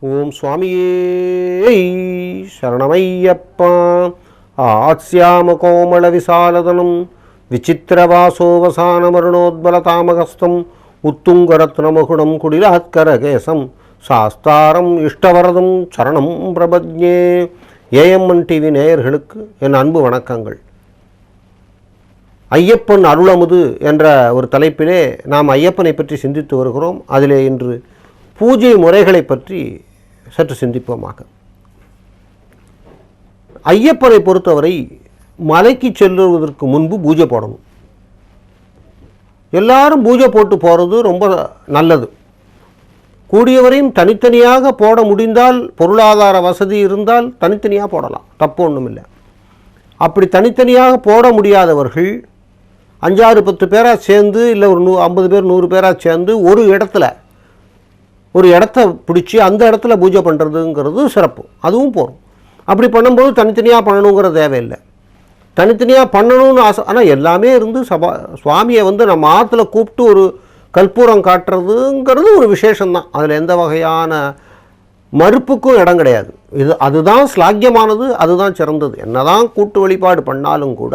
ஓம் சுவாமியே சரணமையப்பா. ஆஸ்யாம கோமள விசாலதனம் விசித்திரவாசோவசானமருணோத்பலதாமகஸ்தம் உத்துங்கரத்னமகுடம் குடிலாத்கரகேசம் சாஸ்தாரம் இஷ்டவரதம் சரணம் பிரபஜே ஏஎம்என் டிவி நேயர்களுக்கு என் அன்பு வணக்கங்கள். ஐயப்பன் அருளமுது என்ற ஒரு தலைப்பிலே நாம் ஐயப்பனை பற்றி சிந்தித்து வருகிறோம். அதிலே இன்று பூஜை முறைகளை பற்றி சற்று சிந்திப்போமாக. ஐயப்பனை பொறுத்தவரை மலைக்கு செல்லுவதற்கு முன்பு பூஜை போடணும். எல்லாரும் பூஜை போட்டு போகிறது ரொம்ப நல்லது. கூடியவரையும் தனித்தனியாக போட முடிந்தால் பொருளாதார வசதி இருந்தால் தனித்தனியாக போடலாம். தப்பு ஒன்றும் இல்லை அப்படி தனித்தனியாக போட முடியாதவர்கள் அஞ்சாறு பத்து பேராக சேர்ந்து இல்லை ஒரு நூ ஐம்பது பேர் நூறு பேராக சேர்ந்து ஒரு இடத்துல ஒரு இடத்த பிடிச்சி அந்த இடத்துல பூஜை பண்ணுறதுங்கிறது சிறப்பு. அதுவும் போகும் அப்படி பண்ணும்போது தனித்தனியாக பண்ணணுங்கிற தேவையில்லை. தனித்தனியாக பண்ணணும்னு ஆசை ஆனால் எல்லாமே இருந்து சபா சுவாமியை வந்து நம்ம ஆற்றுல கூப்பிட்டு ஒரு கற்பூரம் காட்டுறதுங்கிறது ஒரு விசேஷம்தான். அதில் எந்த வகையான மறுப்புக்கும் இடம் கிடையாது. இது அதுதான் ஸ்லாக்கியமானது அதுதான் சிறந்தது. என்னதான் கூட்டு வழிபாடு பண்ணாலும் கூட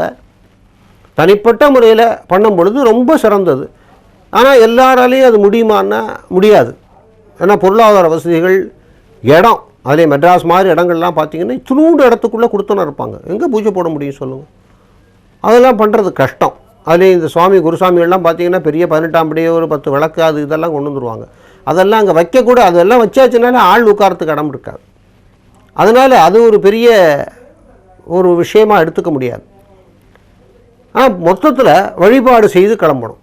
தனிப்பட்ட முறையில் பண்ணும் பொழுது ரொம்ப சிறந்தது. ஆனால் எல்லாராலையும் அது முடியுமான்னா முடியாது. ஏன்னா பொருளாதார வசதிகள் இடம் அதிலே மெட்ராஸ் மாதிரி இடங்கள்லாம் பார்த்தீங்கன்னா இத்தினூண்டு இடத்துக்குள்ளே கொடுத்தோன்னு இருப்பாங்க. எங்கே பூஜை போட முடியும் சொல்லுங்கள் அதெல்லாம் பண்ணுறது கஷ்டம். அதுலேயும் இந்த சுவாமி குருசாமிகள்லாம் பார்த்தீங்கன்னா பெரிய பதினெட்டாம் படியே ஒரு பத்து விளக்கு அது இதெல்லாம் கொண்டு வந்துருவாங்க. அதெல்லாம் அங்கே வைக்கக்கூட அதெல்லாம் வச்சாச்சுனால ஆள் உட்காரத்துக்கு இடம் இருக்காது. அதனால் அது ஒரு பெரிய ஒரு விஷயமாக எடுத்துக்க முடியாது. ஆனால் மொத்தத்தில் வழிபாடு செய்து கிளம்பணும்.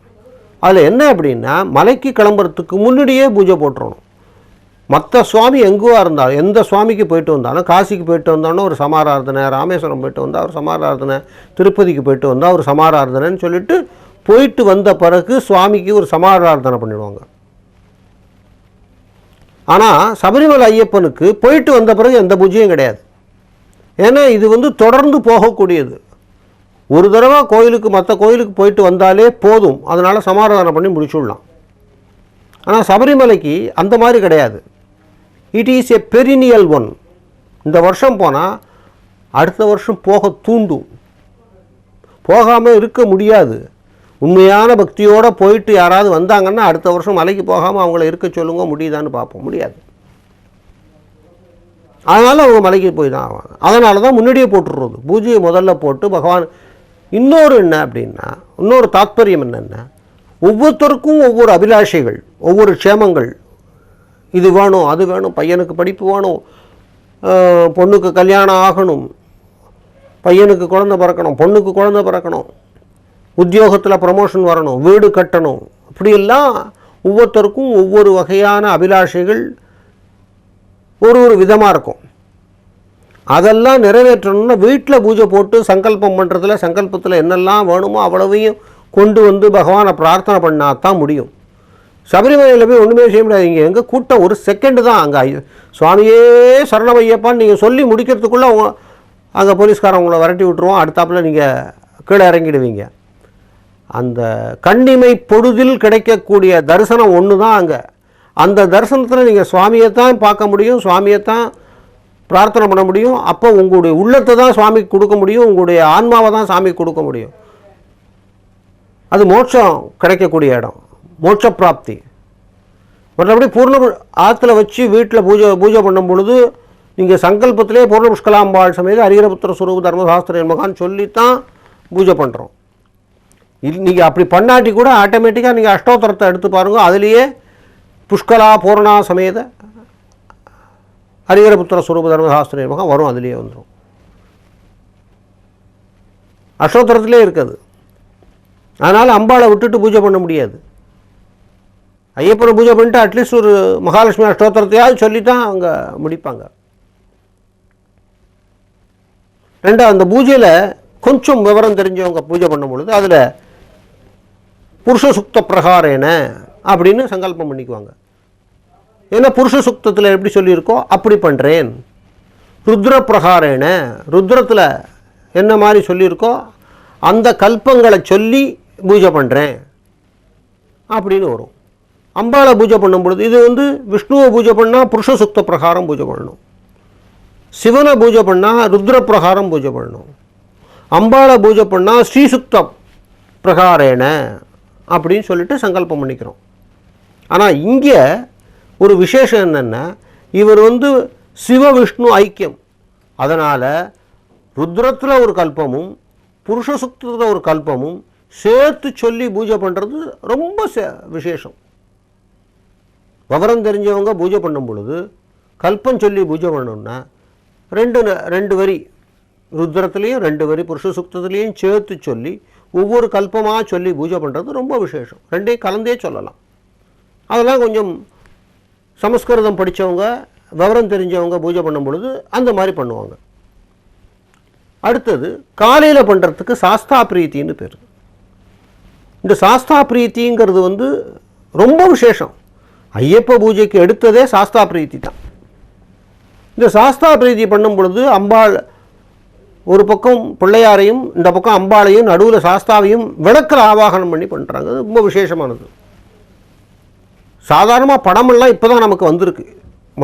அதில் என்ன அப்படின்னா மலைக்கு கிளம்புறதுக்கு முன்னாடியே பூஜை போட்டுறணும். மற்ற சுவாமி எங்குவாக இருந்தாலும் எந்த சுவாமிக்கு போயிட்டு வந்தாலும் காசிக்கு போயிட்டு வந்தாலும் ஒரு சமாராதனை ராமேஸ்வரம் போயிட்டு வந்தால் ஒரு சமாராதனை திருப்பதிக்கு போயிட்டு வந்தால் ஒரு சமாராதனைன்னு சொல்லிட்டு போயிட்டு வந்த பிறகு சுவாமிக்கு ஒரு சமாராதனை பண்ணிடுவாங்க. ஆனால் சபரிமலை ஐயப்பனுக்கு போயிட்டு வந்த பிறகு எந்த பூஜையும் கிடையாது. ஏன்னா இது வந்து தொடர்ந்து போகக்கூடியது. ஒரு தடவை கோயிலுக்கு மற்ற கோயிலுக்கு போயிட்டு வந்தாலே போதும். அதனால் சமாராதனை பண்ணி முடிச்சுடலாம். ஆனால் சபரிமலைக்கு அந்த மாதிரி கிடையாது. It is a perennial one இந்த வருஷம் போனால் அடுத்த வருஷம் போக தூண்டும். போகாமல் இருக்க முடியாது. உண்மையான பக்தியோடு போயிட்டு யாராவது வந்தாங்கன்னா அடுத்த வருஷம் மலைக்கு போகாமல் அவங்கள இருக்க சொல்லுங்க முடியுதான்னு பார்ப்போம். முடியாது. அதனால் அவங்க மலைக்கு போய் தான் ஆவாங்க. அதனால தான் முன்னாடியே போட்டுடுறது. பூஜையை முதல்ல போட்டு பகவான் இன்னொரு என்ன அப்படின்னா இன்னொரு தாத்பரியம் என்னென்ன? ஒவ்வொருத்தருக்கும் ஒவ்வொரு அபிலாஷைகள் ஒவ்வொரு க்ஷேமங்கள் இது வேணும் அது வேணும் பையனுக்கு படிப்பு வேணும் பொண்ணுக்கு கல்யாணம் ஆகணும் பையனுக்கு குழந்தை பிறக்கணும் பொண்ணுக்கு குழந்தை பிறக்கணும் உத்தியோகத்தில் ப்ரமோஷன் வரணும் வீடு கட்டணும் இப்படியெல்லாம் ஒவ்வொருத்தருக்கும் ஒவ்வொரு வகையான அபிலாஷைகள் ஒரு ஒரு விதமாக இருக்கும். அதெல்லாம் நிறைவேற்றணும்னா வீட்டில் பூஜை போட்டு சங்கல்பம் பண்ணுறதுல சங்கல்பத்தில் என்னெல்லாம் வேணுமோ அவ்வளவையும் கொண்டு வந்து பகவானை பிரார்த்தனை பண்ணாதான் முடியும். சபரிமலையில் போய் ஒன்றுமே செய்ய முடியாது. இங்கே எங்கே கூட்டம் ஒரு செகண்டு தான் அங்கே சுவாமியே சரணமையப்பான்னு நீங்கள் சொல்லி முடிக்கிறதுக்குள்ளே அவங்க அங்கே போலீஸ்காரன் உங்களை விரட்டி விட்டுருவோம் அடுத்தாப்புல நீங்கள் கீழே இறங்கிடுவீங்க. அந்த கண்ணிமை பொழுதில் கிடைக்கக்கூடிய தரிசனம் ஒன்று தான் அங்கே. அந்த தரிசனத்தில் நீங்கள் சுவாமியை தான் பார்க்க முடியும் சுவாமியை தான் பிரார்த்தனை பண்ண முடியும். அப்போ உங்களுடைய உள்ளத்தை தான் சுவாமிக்கு கொடுக்க முடியும் உங்களுடைய ஆன்மாவை தான் சாமிக்கு கொடுக்க முடியும். அது மோட்சம் கிடைக்கக்கூடிய இடம். மோட்ச பிராப்தி மற்றபடி பூர்ண ஆற்றுல வச்சு வீட்டில் பூஜை பூஜை பண்ணும் பொழுது நீங்கள் சங்கல்பத்திலே பூர்ண புஷ்கலாம்பாள் சமேத அரிகரபுத்திர சுரூப தர்மசாஸ்திர மகான் சொல்லித்தான் பூஜை பண்ணுறோம் இது நீங்கள் அப்படி பண்ணாட்டி கூட ஆட்டோமேட்டிக்காக நீங்கள் அஷ்டோத்தரத்தை எடுத்து பாருங்கள் அதுலேயே புஷ்கலா பூர்ணா சமேத ஹரிகரபுத்திர சுரூப தர்மசாஸ்திர மகம் வரும் அதுலேயே வந்துடும் அஷ்டோத்தரத்திலே இருக்குது. அதனால் அம்பாளை விட்டுட்டு பூஜை பண்ண முடியாது. ஐயப்பனை பூஜை பண்ணிட்டு அட்லீஸ்ட் ஒரு மகாலட்சுமி அஷ்டோத்தரத்தையாவது சொல்லி தான் அவங்க முடிப்பாங்க. ரெண்டாவது அந்த பூஜையில் கொஞ்சம் விவரம் தெரிஞ்சவங்க பூஜை பண்ணும் பொழுது அதில் புருஷ சுக்த பிரகாரேன அப்படின்னு சங்கல்பம் பண்ணிக்குவாங்க. ஏன்னா புருஷ சுக்தத்தில் எப்படி சொல்லியிருக்கோ அப்படி பண்ணுறேன் ருத்ர பிரகாரேன ருத்ரத்தில் என்ன மாதிரி சொல்லியிருக்கோ அந்த கல்பங்களை சொல்லி பூஜை பண்ணுறேன் அப்படின்னு வரும். அம்பாளை பூஜை பண்ணும் பொழுது இது வந்து விஷ்ணுவை பூஜை பண்ணால் புருஷ சுக்த பிரகாரம் பூஜை பண்ணணும். சிவனை பூஜை பண்ணால் ருத்ர பிரகாரம் பூஜை பண்ணணும். அம்பாளை பூஜை பண்ணால் ஸ்ரீசுக்த பிரகாரேன அப்படின்னு சொல்லிட்டு சங்கல்பம் பண்ணிக்கிறோம். ஆனால் இங்கே ஒரு விசேஷம் என்னென்னா இவர் வந்து சிவ விஷ்ணு ஐக்கியம். அதனால் ருத்ரத்தில் ஒரு கல்பமும் புருஷ சுக்தத்தில் ஒரு கல்பமும் சேர்த்து சொல்லி பூஜை பண்ணுறது ரொம்ப சே- விசேஷம். விவரம் தெரிஞ்சவங்க பூஜை பண்ணும் பொழுது கல்பம் சொல்லி பூஜை பண்ணணும்னா ரெண்டு ரெண்டு வரி ருத்ரத்துலேயும் ரெண்டு வரி புருஷ சுக்தத்துலேயும் சேர்த்து சொல்லி ஒவ்வொரு கல்பமாக சொல்லி பூஜை பண்ணுறது ரொம்ப விசேஷம். ரெண்டையும் கலந்தே சொல்லலாம். அதெல்லாம் கொஞ்சம் சமஸ்கிருதம் படித்தவங்க விவரம் தெரிஞ்சவங்க பூஜை பண்ணும் பொழுது அந்த மாதிரி பண்ணுவாங்க. அடுத்தது காலையில் பண்ணுறதுக்கு சாஸ்தா பிரீத்தின்னு பேர். இந்த சாஸ்தா பிரீத்திங்கிறது வந்து ரொம்ப விசேஷம். ஐயப்ப பூஜைக்கு எடுத்ததே சாஸ்தா பிரீத்தி தான். இந்த சாஸ்தா பிரீத்தி பண்ணும் பொழுது அம்பாள் ஒரு பக்கம் பிள்ளையாரையும் இந்த பக்கம் அம்பாளையும் நடுவில் சாஸ்தாவையும் விளக்கில் ஆவாகனம் பண்ணி பண்ணுறாங்க அது ரொம்ப விசேஷமானது. சாதாரணமாக படமெல்லாம் இப்போ தான் நமக்கு வந்திருக்கு.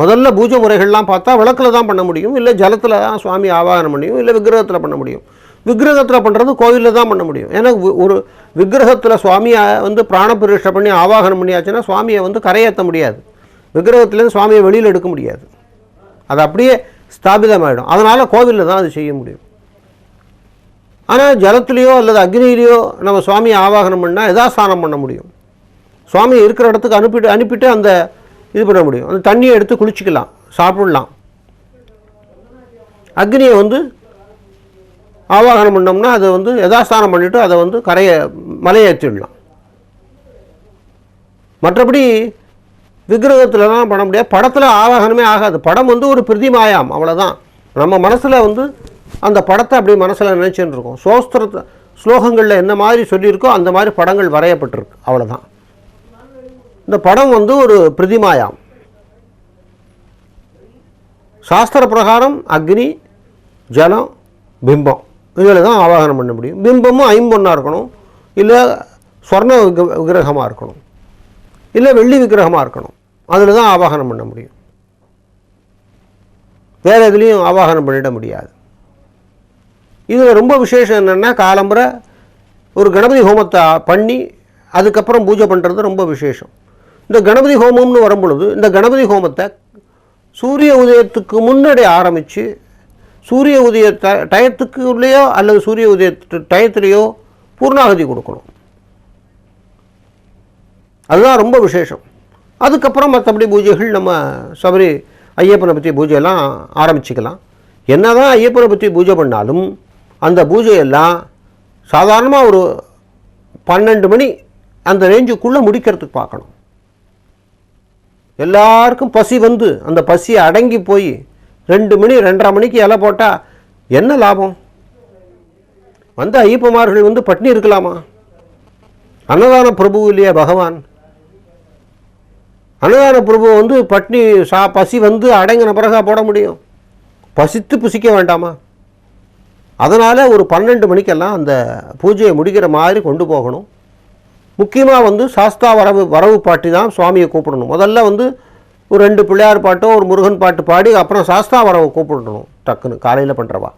முதல்ல பூஜை முறைகள்லாம் பார்த்தா விளக்கில் தான் பண்ண முடியும் இல்லை ஜலத்தில் தான் சுவாமி ஆவாகனம் முடியும் இல்லை விக்கிரகத்தில் பண்ண முடியும். விக்கிரகத்தில் பண்ணுறது கோவிலில் தான் பண்ண முடியும். ஏன்னா ஒரு விக்கிரகத்தில் சுவாமியை வந்து பிராணபிரதிஷ்டை பண்ணி ஆவாகனம் பண்ணியாச்சுன்னா சுவாமியை வந்து கரையேற்ற முடியாது. விக்கிரகத்துலேருந்து சுவாமியை வெளியில் எடுக்க முடியாது. அது அப்படியே ஸ்தாபிதமாயிடும். அதனால் கோவிலில் தான் அது செய்ய முடியும். ஆனால் ஜலத்துலேயோ அல்லது அக்னியிலையோ நம்ம சுவாமியை ஆவாகனம் பண்ணால் யதாஸ்தானம் பண்ண முடியும். சுவாமி இருக்கிற இடத்துக்கு அனுப்பிட்டு அனுப்பிட்டு அந்த இது பண்ண முடியும். அந்த தண்ணியை எடுத்து குளிச்சுக்கலாம் சாப்பிடலாம். அக்னியை வந்து ஆவாகனம் பண்ணோம்னா அதை வந்து யதாஸ்தானம் பண்ணிவிட்டு அதை வந்து கரையை மலையேற்றிடலாம் மற்றபடி விக்கிரகத்துலலாம் பண்ண முடியாது. படத்தில் ஆவாகனமே ஆகாது. படம் வந்து ஒரு பிரதிமாயாம் அவ்வளோதான் நம்ம மனசில் வந்து அந்த படத்தை அப்படியே மனசில் நினச்சின்னு இருக்கோம். சோஸ்திரத்தை ஸ்லோகங்களில் என்ன மாதிரி சொல்லியிருக்கோ அந்த மாதிரி படங்கள் வரையப்பட்டிருக்கு. அவ்வளோதான் இந்த படம் வந்து ஒரு பிரதிமாயாம் சாஸ்திர பிரகாரம் அக்னி ஜலம் பிம்பம். இதில் தான் ஆவாகனம் பண்ண முடியும். பிம்பமும் ஐம்பொன்னாக இருக்கணும். இல்லை ஸ்வர்ண விக்கிரகமாக இருக்கணும். இல்லை வெள்ளி விக்கிரகமாக இருக்கணும். அதில் தான் ஆவாகனம் பண்ண முடியும். வேறு எதுலேயும் ஆவாகனம் பண்ணிட முடியாது. இதில் ரொம்ப விசேஷம் என்னென்னா காலம்புரை ஒரு கணபதி ஹோமத்தை பண்ணி அதுக்கப்புறம் பூஜை பண்ணுறது ரொம்ப விசேஷம். இந்த கணபதி ஹோமம்னு வரும்பொழுது இந்த கணபதி ஹோமத்தை சூரிய உதயத்துக்கு முன்னாடி ஆரம்பித்து சூரிய உதய ட டயத்துக்கு உள்ளேயோ அல்லது சூரிய உதய டயத்துலேயோ பூர்ணாகதி கொடுக்கணும். அதுதான் ரொம்ப விசேஷம். அதுக்கப்புறம் மற்றபடி பூஜைகள் நம்ம சபரி ஐயப்பனை பற்றி பூஜையெல்லாம் ஆரம்பிச்சுக்கலாம். என்னதான் ஐயப்பனை பற்றி பூஜை பண்ணாலும் அந்த பூஜையெல்லாம் சாதாரணமாக ஒரு பன்னெண்டு மணி அந்த ரேஞ்சுக்குள்ளே முடிக்கிறதுக்கு பார்க்கணும். எல்லாருக்கும் பசி வந்து அந்த பசியை அடங்கி போய் ரெண்டு மணி ரெண்டரை மணிக்கு இலை போட்டால் என்ன லாபம்? வந்த ஐயப்பமார்கள் வந்து பட்னி இருக்கலாமா? அன்னதான பிரபு இல்லையா பகவான்? அன்னதான பிரபு வந்து பட்னி சா பசி வந்து அடங்கின பிறகா போட முடியும். பசித்து புசிக்க வேண்டாமா? அதனால் ஒரு பன்னெண்டு மணிக்கெல்லாம் அந்த பூஜையை முடிக்கிற மாதிரி கொண்டு போகணும். முக்கியமாக வந்து சாஸ்தா வரவு வரவு பாட்டி தான் சுவாமியை கூப்பிடணும். முதல்ல வந்து ஒரு ரெண்டு பிள்ளையார் பாட்டோ ஒரு முருகன் பாட்டு பாடி அப்புறம் சாஸ்தா வரவை கூப்பிடணும். டக்குன்னு காலையில் பண்ணுறவா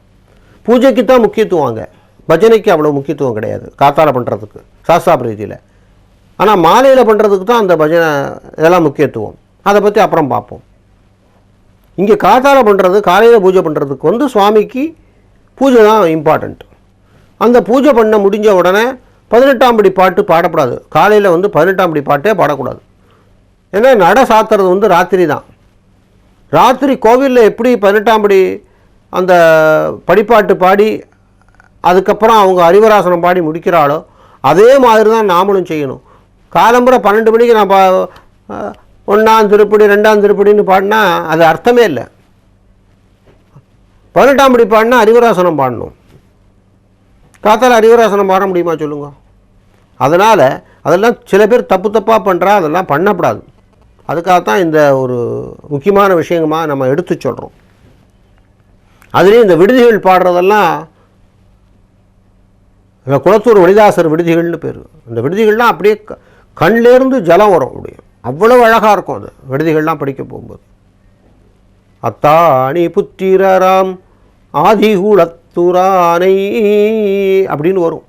பூஜைக்கு தான் முக்கியத்துவம் அங்கே பஜனைக்கு அவ்வளோ முக்கியத்துவம் கிடையாது. காத்தால பண்ணுறதுக்கு சாஸ்தா பிரீதியில். ஆனால் மாலையில் பண்ணுறதுக்கு தான் அந்த பஜனை இதெல்லாம் முக்கியத்துவம். அதை பற்றி அப்புறம் பார்ப்போம். இங்கே காத்தால பண்ணுறது காலையில் பூஜை பண்ணுறதுக்கு வந்து சுவாமிக்கு பூஜை தான் இம்பார்ட்டண்ட் அந்த பூஜை பண்ண முடிஞ்ச உடனே பதினெட்டாம் படி பாட்டு பாடக்கூடாது. காலையில் வந்து பதினெட்டாம் படி பாட்டே பாடக்கூடாது. ஏன்னா நட சாத்துறது வந்து ராத்திரி தான். ராத்திரி கோவிலில் எப்படி பதினெட்டாம் படி அந்த படிப்பாட்டு பாடி அதுக்கப்புறம் அவங்க அறிவராசனம் பாடி முடிக்கிறாளோ அதே மாதிரி தான் நாமளும் செய்யணும். காலம்புரை பன்னெண்டு மணிக்கு நான் பா ஒன்றாம் திருப்படி ரெண்டாம் திருப்படின்னு பாடினா அது அர்த்தமே இல்லை. பதினெட்டாம் படி பாடினா அறிவராசனம் பாடணும். காத்தால் அறிவராசனம் பாட முடியுமா சொல்லுங்க? அதனால் அதெல்லாம் சில பேர் தப்பு தப்பாக பண்ணுறா அதெல்லாம் பண்ணக்கூடாது. அதுக்காக தான் இந்த ஒரு முக்கியமான விஷயமாக நம்ம எடுத்து சொல்கிறோம் அதுலேயும் இந்த விடுதிகள் பாடுறதெல்லாம் இந்த குளத்தூர் வழிதாசர் விடுதிகள்னு பேர். இந்த விடுதிகள்லாம் அப்படியே க- கண்லேருந்து ஜலம் வரும் அப்படியே. அவ்வளோ அழகாக இருக்கும் அது. விடுதிகள்லாம் படிக்க போகும்போது. அத்தாணி புத்திரராம் ஆதிகுலத்துரானை அப்படின்னு வரும்.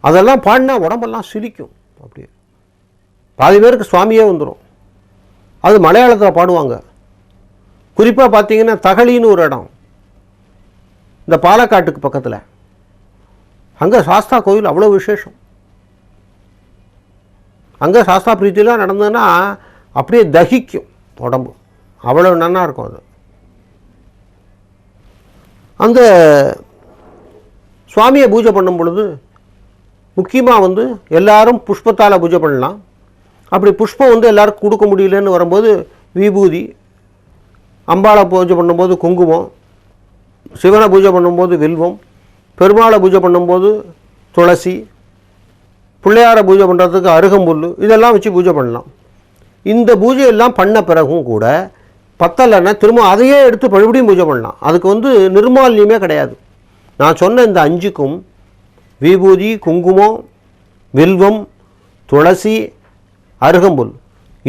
அதெல்லாம் பாடினா உடம்பெல்லாம் சிரிக்கும் அப்படியே. பாதி பேருக்கு சுவாமியே வந்துடும் அது மலையாளத்தில் பாடுவாங்க. குறிப்பாக பார்த்தீங்கன்னா தகழின்னு ஒரு இடம். இந்த பாலக்காட்டுக்கு பக்கத்தில். அங்கே சாஸ்தா கோயில் அவ்வளோ விசேஷம். அங்கே சாஸ்தா பிரீத்திலாம் நடந்ததுன்னா அப்படியே தகிக்கும் உடம்பு. அவ்வளோ நன்னா இருக்கும் அது. அந்த சுவாமியை பூஜை பண்ணும் பொழுது முக்கியமாக வந்து எல்லாரும் புஷ்பத்தால் பூஜை பண்ணலாம். அப்படி புஷ்பம் வந்து எல்லாருக்கும் கொடுக்க முடியலன்னு வரும்போது விபூதி அம்பாளை பூஜை பண்ணும்போது குங்குமம் சிவனை பூஜை பண்ணும்போது வில்வம் பெருமாளை பூஜை பண்ணும்போது துளசி பிள்ளையாரை பூஜை பண்ணுறதுக்கு அருகம்புல் இதெல்லாம் வச்சு பூஜை பண்ணலாம். இந்த பூஜையெல்லாம் பண்ண பிறகும் கூட பத்தலைன்னா திரும்ப அதையே எடுத்து மறுபடியும் பூஜை பண்ணலாம். அதுக்கு வந்து நிர்மால்யமே கிடையாது. நான் சொன்ன இந்த அஞ்சுக்கும் விபூதி குங்குமம் வில்வம் துளசி அருகம்புல்.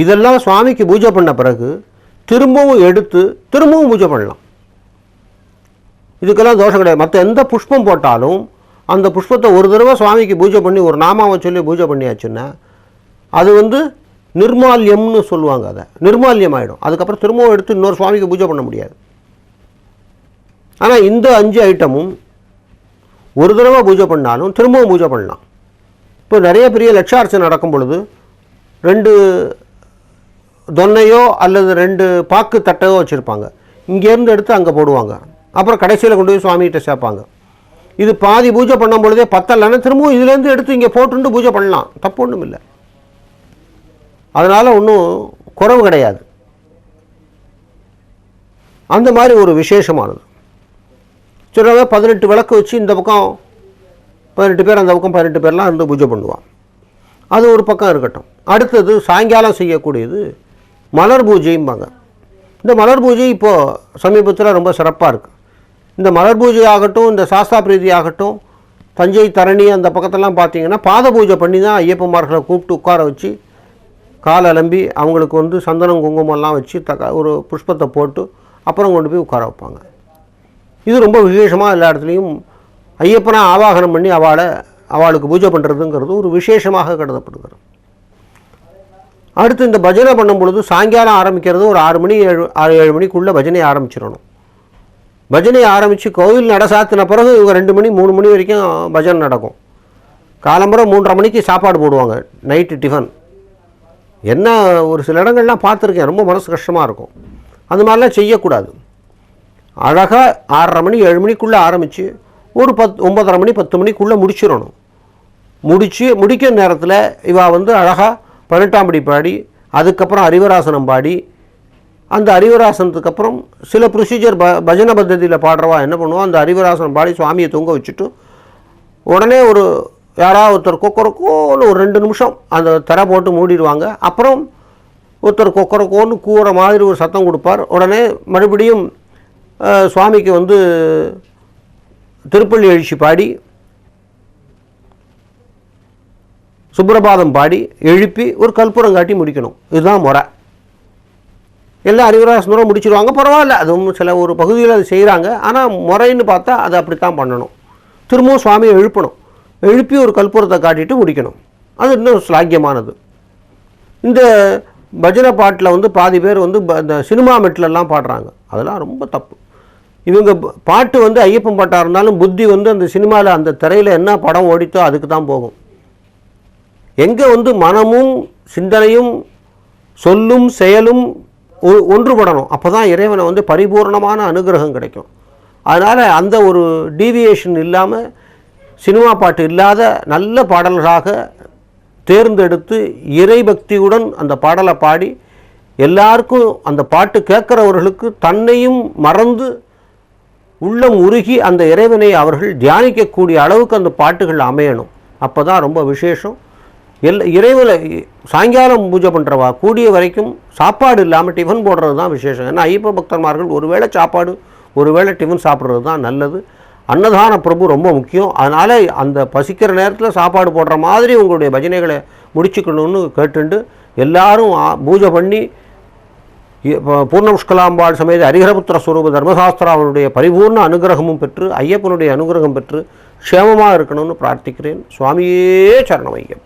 இதெல்லாம் சுவாமிக்கு பூஜை பண்ண பிறகு திரும்பவும் எடுத்து திரும்பவும் பூஜை பண்ணலாம். இதுக்கெல்லாம் தோஷம் கிடையாது. மற்ற எந்த புஷ்பம் போட்டாலும் அந்த புஷ்பத்தை ஒரு தடவை சுவாமிக்கு பூஜை பண்ணி ஒரு நாமாவை சொல்லி பூஜை பண்ணியாச்சுன்னா அது வந்து நிர்மால்யம்னு சொல்லுவாங்க அதை. நிர்மால்யம் ஆகிடும் அதுக்கப்புறம் திரும்பவும் எடுத்து இன்னொரு சுவாமிக்கு பூஜை பண்ண முடியாது. ஆனால் இந்த அஞ்சு ஐட்டமும் ஒரு தடவை பூஜை பண்ணாலும் திரும்பவும் பூஜை பண்ணலாம். இப்போ நிறைய பெரிய லட்சார்ச்சனை நடக்கும் பொழுது ரெண்டு தொன்னையோ அல்லது ரெண்டு பாக்கு தட்டையோ வச்சுருப்பாங்க. இங்கேருந்து எடுத்து அங்கே போடுவாங்க. அப்புறம் கடைசியில் கொண்டு போய் சுவாமிகிட்ட சேர்ப்பாங்க. இது பாதி பூஜை பண்ணும் பொழுதே பத்தலைன்னா திரும்பவும் இதுலேருந்து எடுத்து இங்கே போட்டுண்டு பூஜை பண்ணலாம். தப்பு ஒன்றும் இல்லை. அதனால் ஒன்றும் குறவு கிடையாது. அந்த மாதிரி ஒரு விசேஷமானது. சிலவங்க பதினெட்டு விளக்கு வச்சு இந்த பக்கம் பதினெட்டு பேர் அந்த பக்கம் பதினெட்டு பேர்லாம் இருந்து பூஜை பண்ணுவான் அது ஒரு பக்கம் இருக்கட்டும். அடுத்தது சாயங்காலம் செய்யக்கூடியது மலர் பூஜைம்பாங்க. இந்த மலர் பூஜை இப்போது சமீபத்தில் ரொம்ப சிறப்பாக இருக்குது இந்த மலர் பூஜை ஆகட்டும் இந்த சாஸ்தா பிரீதி ஆகட்டும் தஞ்சை தரணி அந்த பக்கத்தெல்லாம் பார்த்தீங்கன்னா பாத பூஜை பண்ணி தான் ஐயப்பமார்களை கூப்பிட்டு உட்கார வச்சு கால் அலம்பி அவங்களுக்கு வந்து சந்தனம் குங்குமம்லாம் வச்சு தக்க ஒரு புஷ்பத்தை போட்டு அப்புறம் கொண்டு போய் உட்கார வைப்பாங்க. இது ரொம்ப விசேஷமாக எல்லா இடத்துலையும் ஐயப்பனை ஆவாகனம் பண்ணி அவளை அவளுக்கு பூஜை பண்ணுறதுங்கிறது ஒரு விசேஷமாக கருதப்படுகிறது. அடுத்து இந்த பஜனை பண்ணும் பொழுது சாயங்காலம் ஆரம்பிக்கிறது ஒரு ஆறு மணி ஏழு ஆறு ஏழு மணிக்குள்ளே பஜனை ஆரம்பிச்சிடணும். பஜனையை ஆரம்பித்து கோவில் நட சாத்தின பிறகு இவங்க ரெண்டு மணி மூணு மணி வரைக்கும் பஜனை நடக்கும். காலம்புற மூன்றரை மணிக்கு சாப்பாடு போடுவாங்க நைட்டு டிஃபன் என்ன ஒரு சில இடங்கள்லாம் பார்த்துருக்கேன் ரொம்ப மனசு கஷ்டமாக இருக்கும். அந்த மாதிரிலாம் செய்யக்கூடாது. அழகாக ஆறரை மணி ஏழு மணிக்குள்ளே ஆரம்பித்து ஒரு பத் ஒம்பதரை மணி பத்து மணிக்குள்ளே முடிச்சிடணும். முடித்து முடிக்கிற நேரத்தில் இவா வந்து அழகாக பதினெட்டாம் படி பாடி அதுக்கப்புறம் அறிவராசனம் பாடி அந்த அறிவராசனத்துக்கு அப்புறம் சில ப்ரொசீஜர் ப பஜனை பத்ததியில் பாடுறவா என்ன பண்ணுவோம் அந்த அறிவராசனம் பாடி சுவாமியை தொங்க வச்சுட்டு உடனே ஒரு யாராவது ஒருத்தர் கொக்கரக்கோன்னு ஒரு ரெண்டு நிமிஷம் அந்த தரை போட்டு மூடிடுவாங்க. அப்புறம் ஒருத்தர் கொக்கரக்கோன்னு கூற மாதிரி ஒரு சத்தம் கொடுப்பார். உடனே மறுபடியும் சுவாமிக்கு வந்து திருப்பள்ளி எழுச்சி பாடி சுப்பிரபாதம் பாடி எழுப்பி ஒரு கற்பூரம் காட்டி முடிக்கணும். இதுதான் முறை. எல்லாம் அறிவுராசனரும் முடிச்சிருவாங்க பரவாயில்ல. அதுவும் சில ஒரு பகுதியில் அது செய்கிறாங்க ஆனால் முறைன்னு பார்த்தா அதை அப்படித்தான் பண்ணணும். திரும்பவும் சுவாமியை எழுப்பணும். எழுப்பி ஒரு கற்பூரத்தை காட்டிட்டு முடிக்கணும். அது இன்னும் ஸ்லாக்கியமானது. இந்த பஜனை பாட்டில் வந்து பாதி பேர் வந்து இந்த சினிமா மெட்லெல்லாம் பாடுறாங்க. அதெல்லாம் ரொம்ப தப்பு. இவங்க பாட்டு வந்து ஐயப்பன் பாட்டாக இருந்தாலும் புத்தி வந்து அந்த சினிமாவில் அந்த திரையில் என்ன படம் ஓடித்தோ அதுக்கு தான் போகும். எங்கே வந்து மனமும் சிந்தனையும் சொல்லும் செயலும் ஒ- ஒன்றுபடணும். அப்போ தான் இறைவனை வந்து பரிபூர்ணமான அனுகிரகம் கிடைக்கும். அதனால் அந்த ஒரு டீவியேஷன் இல்லாமல் சினிமா பாட்டு இல்லாத நல்ல பாடல்களாக தேர்ந்தெடுத்து இறைபக்தியுடன் அந்த பாடலை பாடி எல்லாருக்கும் அந்த பாட்டு கேட்குறவர்களுக்கு தன்னையும் மறந்து உள்ளம் உருகி அந்த இறைவனை அவர்கள் தியானிக்கக்கூடிய அளவுக்கு அந்த பாட்டுகள் அமையணும். அப்போ தான் ரொம்ப விசேஷம். எல் இறைவனை சாயங்காலம் பூஜை பண்ணுறவா கூடிய வரைக்கும் சாப்பாடு இல்லாமல் டிஃபன் போடுறது தான் விசேஷம். ஏன்னா ஐயப்ப பக்தர்மார்கள் ஒருவேளை சாப்பாடு ஒருவேளை டிஃபன் சாப்பிட்றது தான் நல்லது. அன்னதான பிரபு ரொம்ப முக்கியம். அதனால் அந்த பசிக்கிற நேரத்தில் சாப்பாடு போடுற மாதிரி உங்களுடைய பஜனைகளை முடிச்சுக்கணும்னு கேட்டுண்டு எல்லாரும் பூஜை பண்ணி பூர்ணமுஷ்கலாம்பாள் சமேத ஹரிஹரபுத்திர ஸ்வரூப தர்மசாஸ்திராவனுடைய பரிபூர்ண அனுகிரகமும் பெற்று ஐயப்பனுடைய அனுகிரகம் பெற்று க்ஷேமமாக இருக்கணும்னு பிரார்த்திக்கிறேன். சுவாமியே சரணமையம்